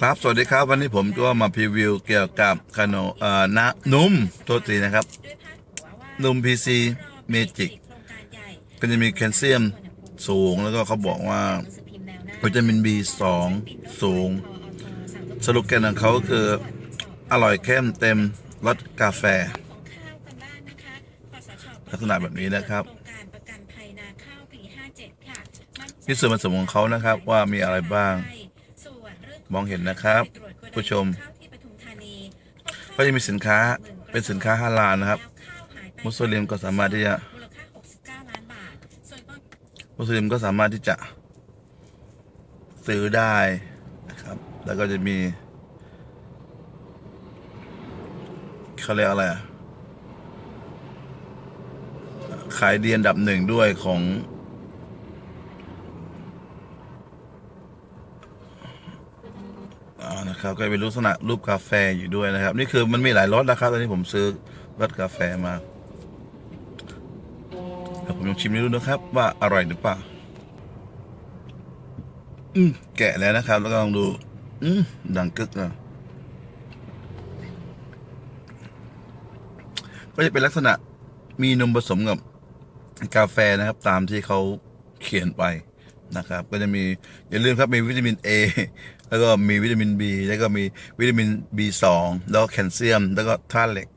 ครับ สวัสดีครับ วันนี้ผมก็มาพรีวิวเกี่ยวกับขนมเอ่อนะนุ่มตัวสีนะครับ นุ่ม PC Magic ก็จะมีแคลเซียมสูงแล้วก็เขาบอกว่าวิตามิน B2 สูง สรุปแกนของเขาคือ อร่อยเข้มเต็มรสกาแฟ ลักษณะแบบนี้นะครับนี่ส่วนผสมของเขานะครับว่ามีอะไรบ้าง มองเห็นนะครับ ผู้ชมก็จะมีสินค้าเป็นสินค้าฮาลาลนะครับ มุสลิมก็สามารถที่จะมุสลิมก็สามารถที่จะซื้อได้นะครับ แล้วก็จะมีเขาเรียกอะไรอะขายดีอันดับหนึ่งด้วยของ อ่า นะครับก็เป็นลักษณะรูปกาแฟอยู่ด้วยนะครับ นี่คือมันมีหลายรสนะครับตอนนี้ผมซื้อรสกาแฟมาเดี๋ยวผมลองชิมดูนะครับ ว่าอร่อยหรือเปล่าอืมแกะแล้วนะครับ แล้วก็ลองดู อืมดังกึกอะก็จะเป็นลักษณะมีนมผสมกับกาแฟนะครับ ตามที่เขาเขียนไป นะครับ ก็จะมีอย่าลืมครับมีวิตามิน A แล้วก็มีวิตามิน B แล้วก็มีวิตามิน B2 แล้วก็แคลเซียม แล้วก็ธาตุเหล็ก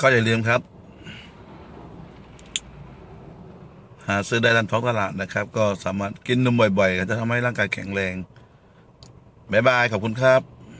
ก็อย่าลืมครับ หาซื้อได้ตามท้องตลาดนะครับ ก็สามารถกินนมบ่อยๆก็จะทำให้ร่างกายแข็งแรงบ๊ายบาย ขอบคุณครับ